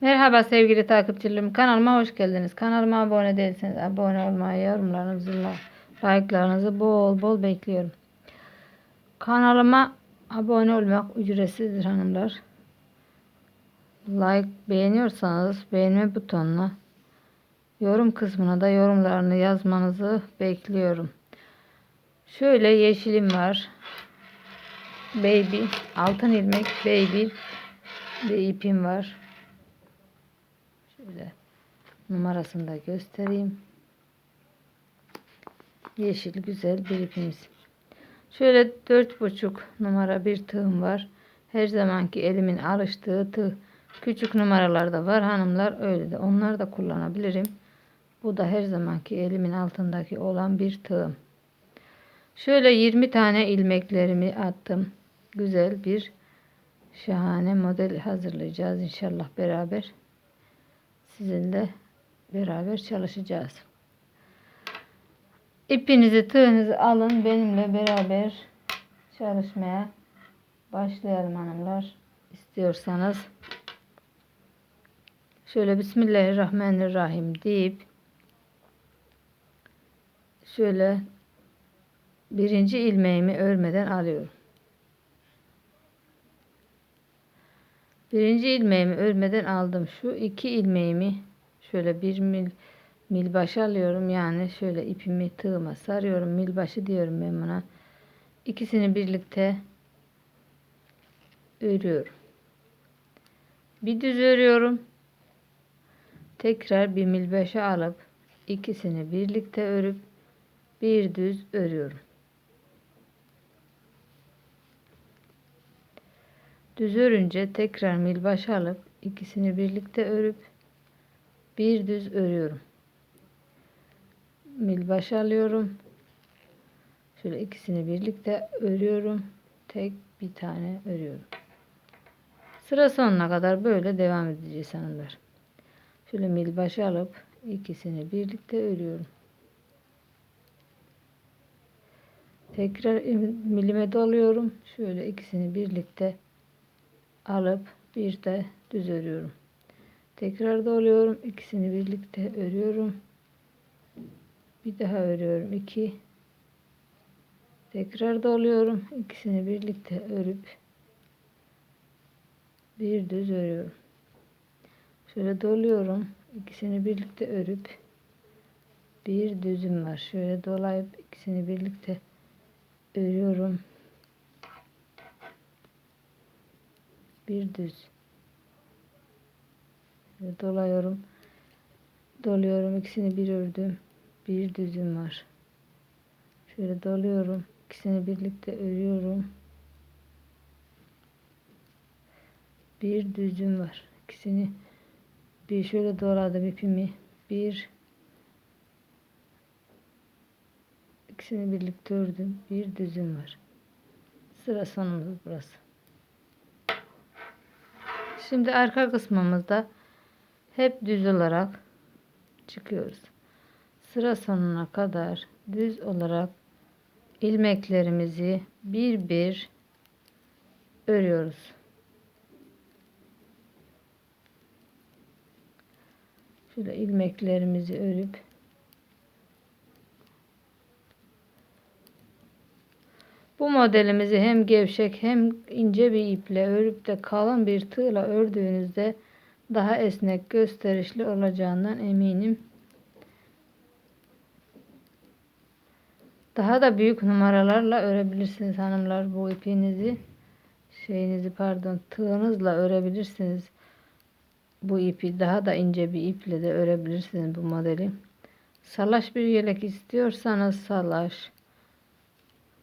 Merhaba sevgili takipçilerim. Kanalıma hoş geldiniz. Kanalıma abone değilseniz abone olmayı, yorumlarınızı, like'larınızı bol bol bekliyorum. Kanalıma abone olmak ücretsizdir hanımlar. Like beğeniyorsanız beğenme butonuna, yorum kısmına da yorumlarını yazmanızı bekliyorum. Şöyle yeşilim var. Baby, altın ilmek baby bir ipim var. Şöyle numarasını da göstereyim. Yeşil güzel bir ipimiz. Şöyle dört buçuk numara bir tığım var. Her zamanki elimin alıştığı tığ. Küçük numaralar da var hanımlar öyle de. Onları da kullanabilirim. Bu da her zamanki elimin altındaki olan bir tığım. Şöyle 20 tane ilmeklerimi attım. Güzel bir şahane model hazırlayacağız inşallah beraber. Sizinle beraber çalışacağız. İpinizi, tığınızı alın. Benimle beraber çalışmaya başlayalım hanımlar. İstiyorsanız şöyle Bismillahirrahmanirrahim deyip şöyle birinci ilmeğimi örmeden alıyorum. Birinci ilmeğimi örmeden aldım. Şu iki ilmeğimi şöyle bir mil mil başı alıyorum. Yani şöyle ipimi tığıma sarıyorum. Mil başı diyorum ben buna. İkisini birlikte örüyorum. Bir düz örüyorum. Tekrar bir mil başı alıp ikisini birlikte örüp bir düz örüyorum. Düz örünce tekrar mil başı alıp ikisini birlikte örüp bir düz örüyorum. Mil başı alıyorum. Şöyle ikisini birlikte örüyorum. Tek bir tane örüyorum. Sıra sonuna kadar böyle devam edeceğiz hanımlar. Şöyle mil başı alıp ikisini birlikte örüyorum. Tekrar milime doluyorum. Şöyle ikisini birlikte alıp bir de düz örüyorum. Tekrar doluyorum. ikisini birlikte örüyorum. Bir daha örüyorum. 2 Tekrar doluyorum. ikisini birlikte örüp bir düz örüyorum. Şöyle doluyorum. ikisini birlikte örüp bir düzüm var. Şöyle dolayıp ikisini birlikte örüyorum. Bir düz. Dolayıyorum doluyorum. İkisini bir ördüm. Bir düzüm var. Şöyle doluyorum. İkisini birlikte örüyorum. Bir düzüm var. İkisini bir şöyle doladım ipimi. Bir. İkisini birlikte ördüm. Bir düzüm var. Sıra sonumuz burası Şimdi arka kısmımızda hep düz olarak çıkıyoruz. Sıra sonuna kadar düz olarak ilmeklerimizi bir bir örüyoruz. Şöyle ilmeklerimizi örüp Bu modelimizi hem gevşek hem ince bir iple örüp de kalın bir tığla ördüğünüzde daha esnek gösterişli olacağından eminim. Daha da büyük numaralarla örebilirsiniz hanımlar bu ipinizi. Şeyinizi pardon tığınızla örebilirsiniz. Bu ipi daha da ince bir iple de örebilirsiniz bu modeli. Salaş bir yelek istiyorsanız salaş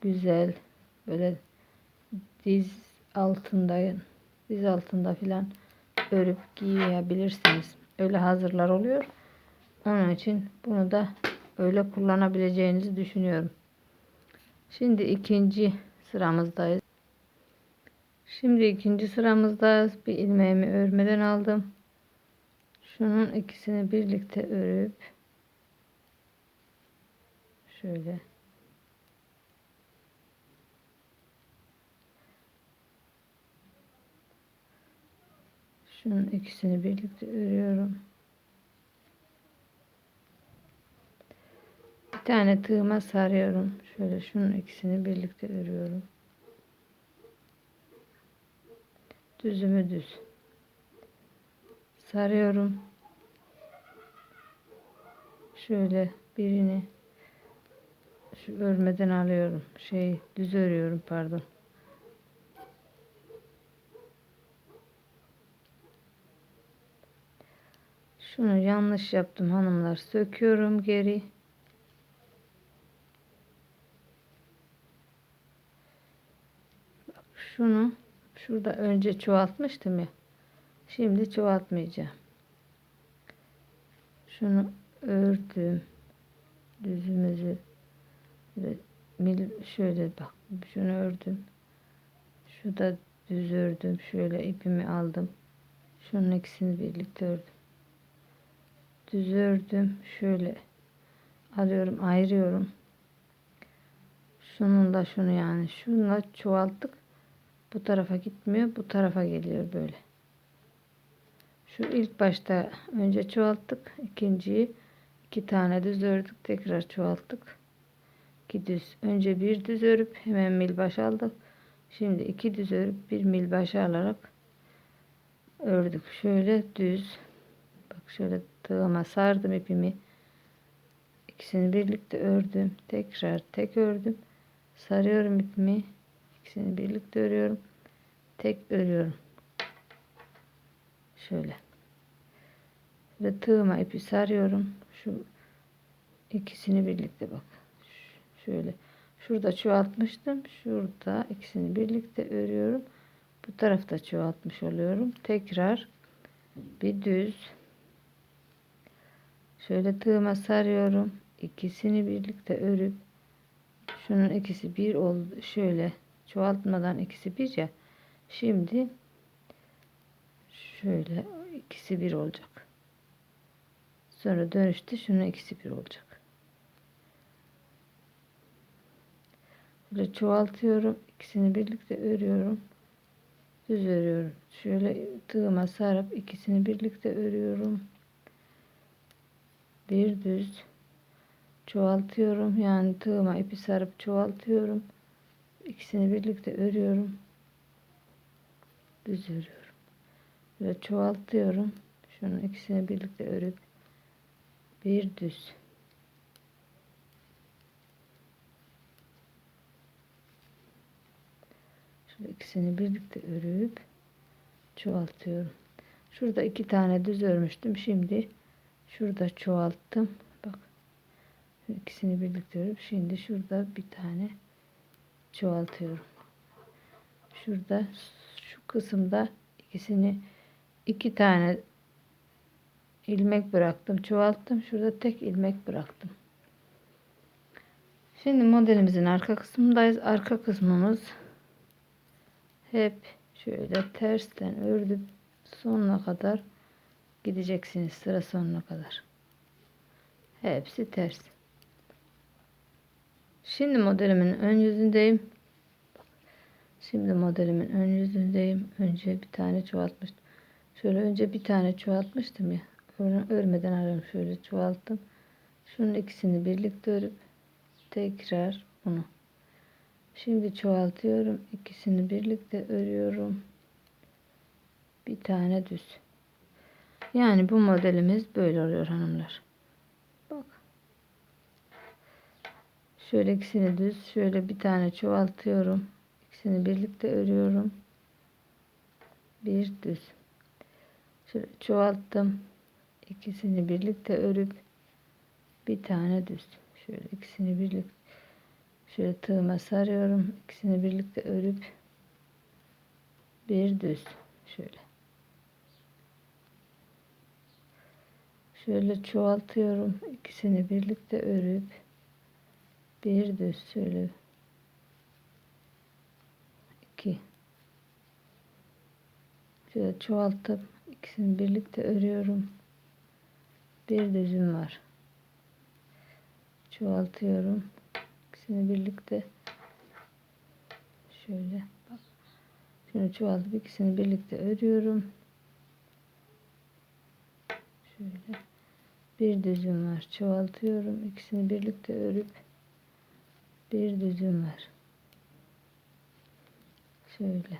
güzel böyle diz altında diz altında filan örüp giyebilirsiniz. Öyle hazırlar oluyor. Onun için bunu da öyle kullanabileceğinizi düşünüyorum. Şimdi ikinci sıramızdayız. Şimdi ikinci sıramızdayız. Bir ilmeğimi örmeden aldım. Şunun ikisini birlikte örüp şöyle Şunun ikisini birlikte örüyorum. Bir tane tığıma sarıyorum. Şöyle şunun ikisini birlikte örüyorum. Düzümü düz. Sarıyorum. Şöyle birini şu örmeden alıyorum. Şey düz örüyorum pardon. Şunu yanlış yaptım hanımlar. Söküyorum geri. Şunu şurada önce çoğaltmıştım ya. Şimdi çoğaltmayacağım. Şunu ördüm. Düzümüzü şöyle bak şunu ördüm. Şu da düz ördüm. Şöyle ipimi aldım. Şunun ikisini birlikte ördüm düz ördüm şöyle alıyorum ayırıyorum. Şunun da şunu yani. Şunla çoğalttık. Bu tarafa gitmiyor bu tarafa geliyor böyle. Şu ilk başta önce çoğalttık. İkinciyi iki tane düz ördük. Tekrar çoğalttık. İki düz. Önce bir düz örüp hemen mil baş aldık. Şimdi iki düz örüp bir mil baş alarak ördük. Şöyle düz. Bak şöyle tığıma sardım ipimi. İkisini birlikte ördüm. Tekrar tek ördüm. Sarıyorum ipimi. İkisini birlikte örüyorum. Tek örüyorum. Şöyle. Ve tığıma ipi sarıyorum. Şu ikisini birlikte bak. Şöyle. Şurada çoğaltmıştım. Şurada ikisini birlikte örüyorum. Bu tarafta çoğaltmış oluyorum. Tekrar bir düz Şöyle tığıma sarıyorum. İkisini birlikte örüp şunun ikisi bir oldu. Şöyle çoğaltmadan ikisi bir ya. Şimdi şöyle ikisi bir olacak. Sonra dönüşte şunun ikisi bir olacak. Böyle çoğaltıyorum. ikisini birlikte örüyorum. Düz örüyorum. Şöyle tığıma sarıp ikisini birlikte örüyorum bir düz çoğaltıyorum. Yani tığıma ipi sarıp çoğaltıyorum. İkisini birlikte örüyorum. Düz örüyorum. Ve çoğaltıyorum. Şunun ikisini birlikte örüp bir düz. Şöyle ikisini birlikte örüp çoğaltıyorum. Şurada iki tane düz örmüştüm. Şimdi Şurada çoğalttım. Bak. ikisini birlikte örüp şimdi şurada bir tane çoğaltıyorum. Şurada şu kısımda ikisini iki tane ilmek bıraktım. Çoğalttım. Şurada tek ilmek bıraktım. Şimdi modelimizin arka kısmındayız. Arka kısmımız hep şöyle tersten ördüm sonuna kadar gideceksiniz sıra sonuna kadar. Hepsi ters. Şimdi modelimin ön yüzündeyim. Şimdi modelimin ön yüzündeyim. Önce bir tane çoğaltmıştım. Şöyle önce bir tane çoğaltmıştım ya. Örmeden arıyorum. Şöyle çoğalttım. Şunun ikisini birlikte örüp tekrar bunu. Şimdi çoğaltıyorum. İkisini birlikte örüyorum. Bir tane düz. Yani bu modelimiz böyle oluyor hanımlar. Bak. Şöyle ikisini düz, şöyle bir tane çoğaltıyorum. İkisini birlikte örüyorum. Bir düz. Şöyle çoğalttım. İkisini birlikte örüp bir tane düz. Şöyle ikisini birlikte şöyle tığıma sarıyorum. İkisini birlikte örüp bir düz. Şöyle. Şöyle çoğaltıyorum. ikisini birlikte örüp bir düz şöyle iki şöyle çoğaltıp ikisini birlikte örüyorum. Bir düzüm var. Çoğaltıyorum. ikisini birlikte şöyle bak. Şunu çoğaltıp ikisini birlikte örüyorum. Şöyle bir düzüm var. Çoğaltıyorum. İkisini birlikte örüp bir düzüm var. Şöyle.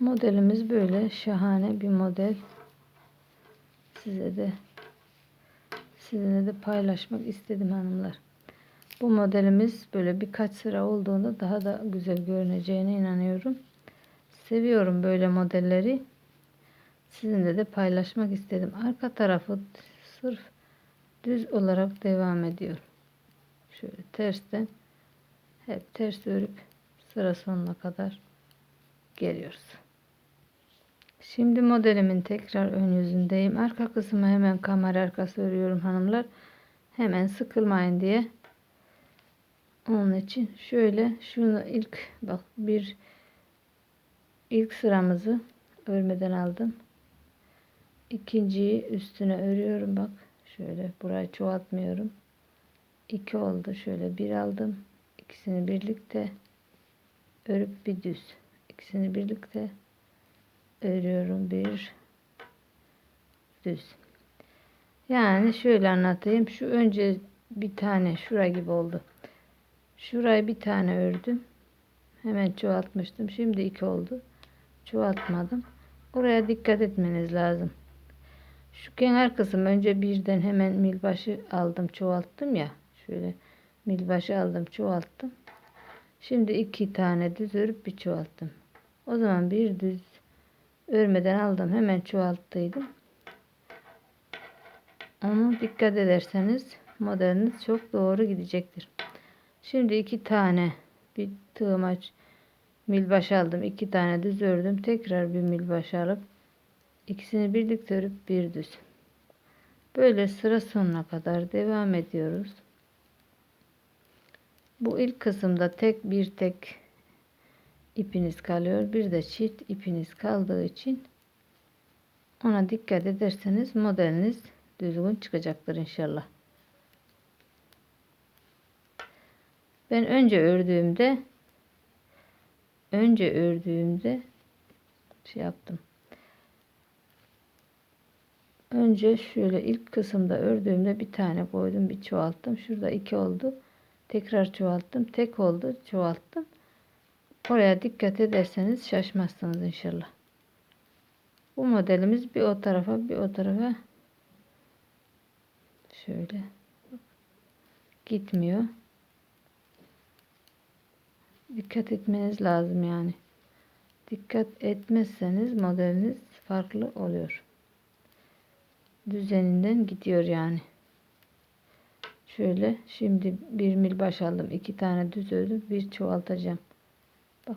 Modelimiz böyle şahane bir model. Size de sizinle de paylaşmak istedim hanımlar. Bu modelimiz böyle birkaç sıra olduğunda daha da güzel görüneceğine inanıyorum. Seviyorum böyle modelleri. Sizinle de paylaşmak istedim. Arka tarafı sırf düz olarak devam ediyor. Şöyle tersten hep ters örüp sıra sonuna kadar geliyoruz. Şimdi modelimin tekrar ön yüzündeyim. Arka kısmı hemen kamera arkası örüyorum hanımlar. Hemen sıkılmayın diye. Onun için şöyle şunu ilk bak bir ilk sıramızı örmeden aldım. İkinciyi üstüne örüyorum bak. Şöyle burayı çoğaltmıyorum. 2 oldu. Şöyle bir aldım. İkisini birlikte örüp bir düz. İkisini birlikte örüyorum. Bir düz. Yani şöyle anlatayım. Şu önce bir tane şura gibi oldu. Şurayı bir tane ördüm. Hemen çoğaltmıştım. Şimdi iki oldu. Çoğaltmadım. Oraya dikkat etmeniz lazım. Şu kenar kısım önce birden hemen milbaşı aldım çoğalttım ya. Şöyle milbaşı aldım çoğalttım. Şimdi iki tane düz örüp bir çoğalttım. O zaman bir düz örmeden aldım hemen çoğalttıydım. Onu dikkat ederseniz modeliniz çok doğru gidecektir. Şimdi iki tane bir tığmaç milbaş aldım. iki tane düz ördüm. Tekrar bir milbaş alıp ikisini birlikte örüp bir düz. Böyle sıra sonuna kadar devam ediyoruz. Bu ilk kısımda tek bir tek ipiniz kalıyor. Bir de çift ipiniz kaldığı için ona dikkat ederseniz modeliniz düzgün çıkacaktır inşallah. Ben önce ördüğümde önce ördüğümde şey yaptım. Önce şöyle ilk kısımda ördüğümde bir tane koydum, bir çoğalttım. Şurada iki oldu. Tekrar çoğalttım. Tek oldu, çoğalttım. Oraya dikkat ederseniz şaşmazsınız inşallah. Bu modelimiz bir o tarafa, bir o tarafa şöyle gitmiyor dikkat etmeniz lazım yani. Dikkat etmezseniz modeliniz farklı oluyor. Düzeninden gidiyor yani. Şöyle şimdi bir mil baş aldım. iki tane düz ördüm. Bir çoğaltacağım. Bak.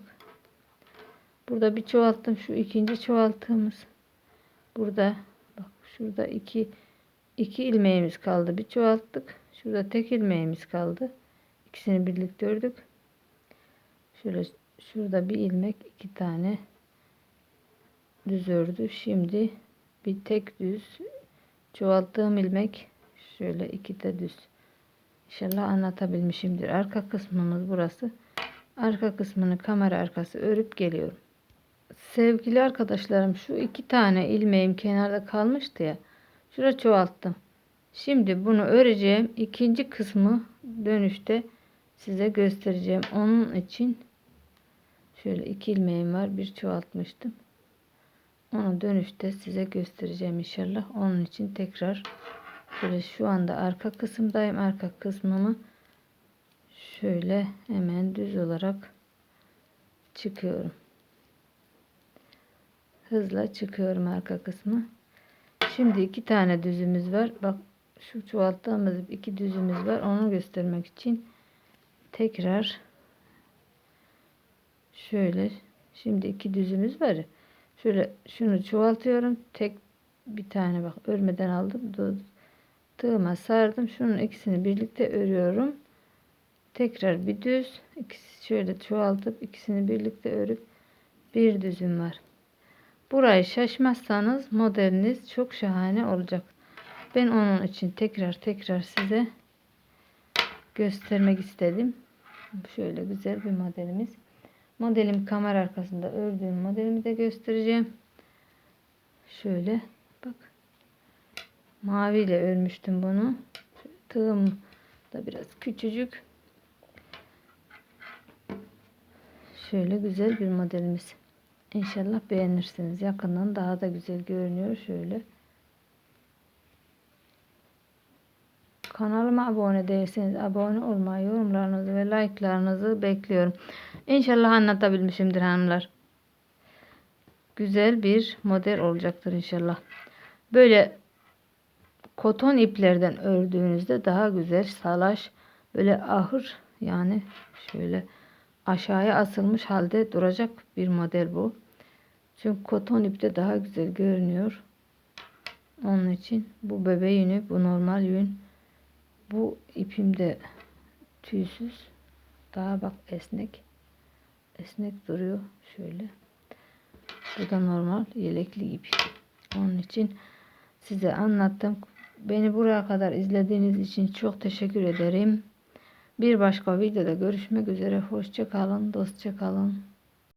Burada bir çoğalttım. Şu ikinci çoğalttığımız. Burada bak şurada iki iki ilmeğimiz kaldı. Bir çoğalttık. Şurada tek ilmeğimiz kaldı. İkisini birlikte ördük. Şöyle şurada bir ilmek iki tane düz ördü. Şimdi bir tek düz çoğalttığım ilmek şöyle iki de düz. İnşallah anlatabilmişimdir. Arka kısmımız burası. Arka kısmını kamera arkası örüp geliyorum. Sevgili arkadaşlarım şu iki tane ilmeğim kenarda kalmıştı ya. Şura çoğalttım. Şimdi bunu öreceğim. İkinci kısmı dönüşte size göstereceğim. Onun için Şöyle iki ilmeğim var. Bir çoğaltmıştım. Onu dönüşte size göstereceğim inşallah. Onun için tekrar şöyle şu anda arka kısımdayım. Arka kısmımı şöyle hemen düz olarak çıkıyorum. Hızla çıkıyorum arka kısmı. Şimdi iki tane düzümüz var. Bak şu çoğalttığımız iki düzümüz var. Onu göstermek için tekrar Şöyle şimdi iki düzümüz var. Şöyle şunu çoğaltıyorum. Tek bir tane bak örmeden aldım. Tığıma sardım. Şunun ikisini birlikte örüyorum. Tekrar bir düz. ikisi şöyle çoğaltıp ikisini birlikte örüp bir düzüm var. Burayı şaşmazsanız modeliniz çok şahane olacak. Ben onun için tekrar tekrar size göstermek istedim. Şöyle güzel bir modelimiz. Modelim kamera arkasında ördüğüm modelimi de göstereceğim. Şöyle bak. Maviyle örmüştüm bunu. Tığım da biraz küçücük. Şöyle güzel bir modelimiz. İnşallah beğenirsiniz. Yakından daha da güzel görünüyor. Şöyle. Kanalıma abone değilseniz abone olmayı, yorumlarınızı ve like'larınızı bekliyorum. İnşallah anlatabilmişimdir hanımlar. Güzel bir model olacaktır inşallah. Böyle koton iplerden ördüğünüzde daha güzel salaş böyle ahır yani şöyle aşağıya asılmış halde duracak bir model bu. Çünkü koton ipte daha güzel görünüyor. Onun için bu bebe yünü, bu normal yün. Bu ipim de tüysüz. Daha bak esnek. Esnek duruyor şöyle. Bu da normal yelekli ip. Onun için size anlattım. Beni buraya kadar izlediğiniz için çok teşekkür ederim. Bir başka videoda görüşmek üzere. Hoşça kalın, dostça kalın.